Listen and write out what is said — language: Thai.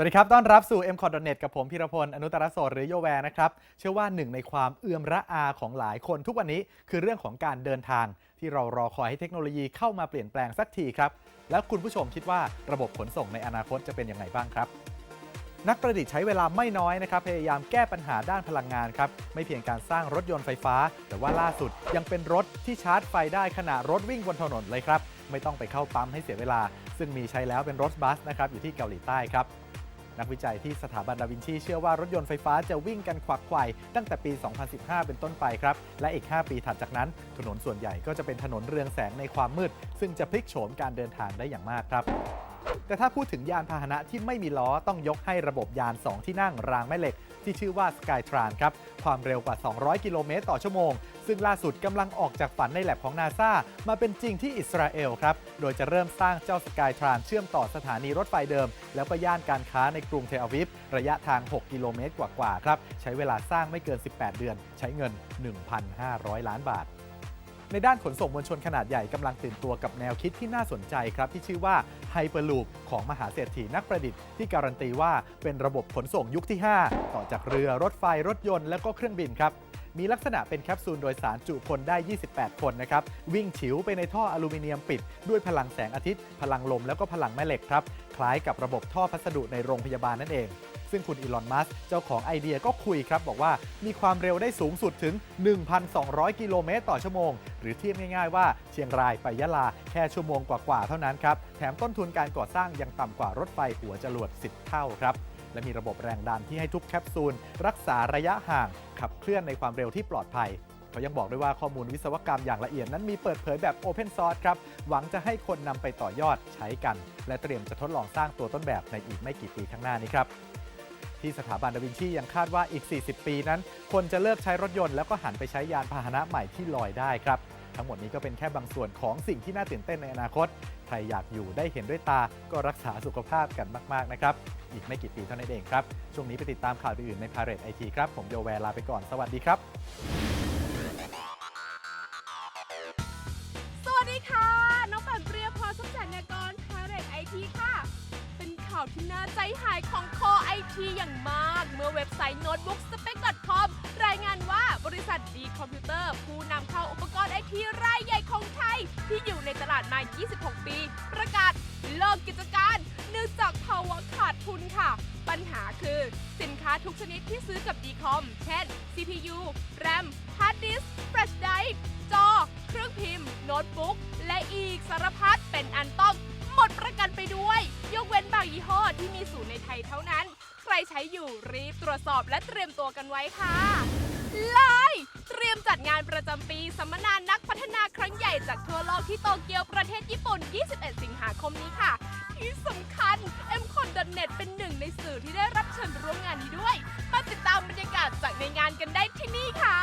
สวัสดีครับ ต้อนรับสู่ m c o t n e t กับผมพีรพล อนุตรโสดหรือโยแวร์นะครับ เชื่อว่าหนึ่งในความเอื้อมระอาของหลายคนทุกวันนี้คือเรื่องของการเดินทาง ที่เรารอคอยให้เทคโนโลยีเข้ามาเปลี่ยนแปลงสักทีครับ แล้วคุณผู้ชมคิดว่าระบบขนส่งในอนาคตจะเป็นยังไงบ้างครับ นักประดิษฐ์ใช้เวลาไม่น้อยนะครับ พยายามแก้ปัญหาด้านพลังงานครับ ไม่เพียงการสร้างรถยนต์ไฟฟ้า แต่ว่าล่าสุดยังเป็นรถที่ชาร์จไฟได้ขณะรถวิ่งบนถนนเลยครับ ไม่ต้องไปเข้าปั๊มให้เสียเวลา ซึ่งมีใช้แล้วเป็นรถบัสนะครับอยู่ที่เกาหลีใต้ครับ นักวิจัยที่สถาบันดาวินชีเชื่อว่ารถยนต์ไฟฟ้าจะวิ่งกันขวักไขว่ตั้งแต่ปี 2015 เป็นต้นไปครับ และอีก 5 ปีถัดจากนั้น ถนนส่วนใหญ่ก็จะเป็นถนนเรืองแสงในความมืด ซึ่งจะพลิกโฉมการเดินทางได้อย่างมากครับ แต่ถ้าพูดถึงยานพาหนะที่ไม่มีล้อต้องยกให้ระบบยาน 2 ที่นั่งรางแม่เหล็ก ที่ชื่อว่า Skytran ครับ ความเร็วกว่า 200 กิโลเมตรต่อชั่วโมง ซึ่งล่าสุดกำลังออกจากฝันในแลบของนาซามาเป็นจริงที่อิสราเอลครับ โดยจะเริ่มสร้างเจ้า Skytran เชื่อมต่อสถานีรถไฟเดิม แล้วก็ย่านการค้าในกรุงเทลอาวิฟระยะทาง 6 กิโลเมตรกว่าๆครับใช้เวลาสร้างไม่เกิน 18 เดือน ใช้เงิน 1,500 ล้านบาท ในด้านขนส่งมวลชนขนาดใหญ่กำลังตื่นตัวกับแนวคิดที่น่าสนใจครับที่ชื่อว่า Hyperloop ของมหาเศรษฐีนักประดิษฐ์ที่การันตีว่าเป็นระบบขนส่งยุคที่ 5 ต่อจากเรือรถไฟรถยนต์และก็เครื่องบินครับมีลักษณะเป็นแคปซูลโดยสารจุคนได้ 28 คนนะครับ วิ่งฉิวไปในท่ออลูมิเนียมปิด ด้วยพลังแสงอาทิตย์ พลังลมแล้วก็พลังแม่เหล็กครับ คล้ายกับระบบท่อพัสดุในโรงพยาบาลนั่นเอง ซึ่งคุณอีลอน มัสก์เจ้าของไอเดียก็คุยครับ บอกว่ามีความเร็วได้สูงสุดถึง 1,200 กิโลเมตรต่อชั่วโมง หรือเทียบง่ายๆว่าเชียงรายไปยะลาแค่ชั่วโมงกว่าๆเท่านั้นครับ แถมต้นทุนการก่อสร้างยังต่ำกว่ารถไฟหัวจรวด 10 เท่าครับและมีระบบแรงดันที่ให้ทุกแคปซูล รักษาระยะห่าง ขับเคลื่อนในความเร็วที่ปลอดภัย เขายังบอกด้วยว่าข้อมูลวิศวกรรมอย่างละเอียดนั้นมีเปิดเผยแบบ Open Source ครับ หวังจะให้คนนำไปต่อยอดใช้กัน และเตรียมจะทดลองสร้างตัวต้นแบบในอีกไม่กี่ปีข้างหน้านี้ครับ ที่สถาบันดาวินชียังคาดว่าอีก 40 ปีนั้น คนจะเลิกใช้รถยนต์แล้วก็หันไปใช้ยานพาหนะใหม่ที่ลอยได้ครับ ทั้งหมดนี้ก็เป็นแค่บางส่วนของสิ่งที่น่าตื่นเต้นในอนาคต ใครอยากอยู่ได้เห็นด้วยตาก็รักษาสุขภาพกันมาก ๆ นะครับ อีกไม่กี่ปีเท่านั้นเองครับ ช่วงนี้ไปติดตามข่าวอื่นในพาเรตไอทีครับ ผมโยแวร์ลาไปก่อน สวัสดีครับ สวัสดีค่ะ น้องปันเปรียพรสมจันยากรพาเรตไอทีค่ะ ข่าวที่น่าใจหายของคอไอทีอย่างมาก เมื่อเว็บไซต์ notebookspec.com รายงานว่าบริษัทดีคอมพิวเตอร์ ผู้นำเข้าอุปกรณ์ไอทีรายใหญ่ของไทย ที่อยู่ในตลาดมา 26 ปี ประกาศเลิกกิจการเนื่องจากภาวะขาดทุนค่ะ ปัญหาคือสินค้าทุกชนิดที่ซื้อกับดีคอมเช่น CPU RAM Hard Disk Flash Drive จอ เครื่องพิมพ์ โน้ตบุ๊ก และอีกสารพัดเป็นอันต้องหมดประกันไปด้วย ยกเว้นบางยี่ห้อที่มีศูนย์ในไทยเท่านั้น ใครใช้อยู่รีบตรวจสอบและเตรียมตัวกันไว้ค่ะไลน์เตรียมจัดงานประจำปีสัมมนานักพัฒนาครั้งใหญ่จากทั่วโลกที่โตเกียวประเทศญี่ปุ่น 21 สิงหาคมนี้ค่ะ ที่สำคัญ m c o n n e t เป็นหนึ่งในสื่อที่ได้รับเชิญร่วมงานนี้ด้วย มาติดตามบรรยากาศจากในงานกันได้ที่นี่ค่ะ